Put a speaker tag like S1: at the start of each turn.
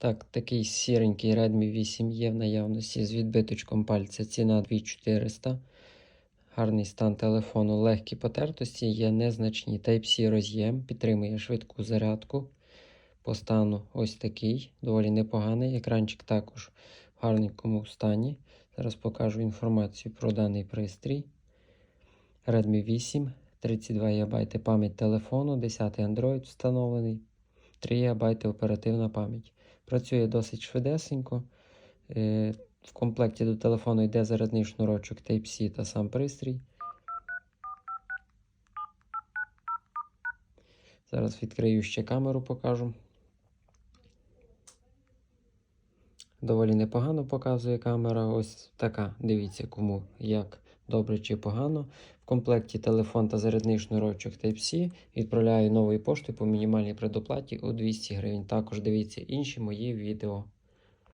S1: Так, такий сіренький Redmi 8 є в наявності з відбиточком пальця. Ціна 2400. Гарний стан телефону, легкі потертості, є незначні. Type-C роз'єм, підтримує швидку зарядку. По стану ось такий, доволі непоганий. Екранчик також в гарненькому стані. Зараз покажу інформацію про даний пристрій. Redmi 8, 32 ГБ пам'ять телефону, 10 Android встановлений, 3 ГБ оперативна пам'ять. Працює досить швидесенько. Е, В комплекті до телефону йде зарядний шнурочок Type-C та сам пристрій. Зараз відкрию ще камеру, покажу. Доволі непогано показує камера. Ось така. Дивіться, кому як добре чи погано. В комплекті телефон та зарядний шнурочок Type-C. Відправляю новою поштою по мінімальній предоплаті у 200 гривень. Також дивіться інші мої відео.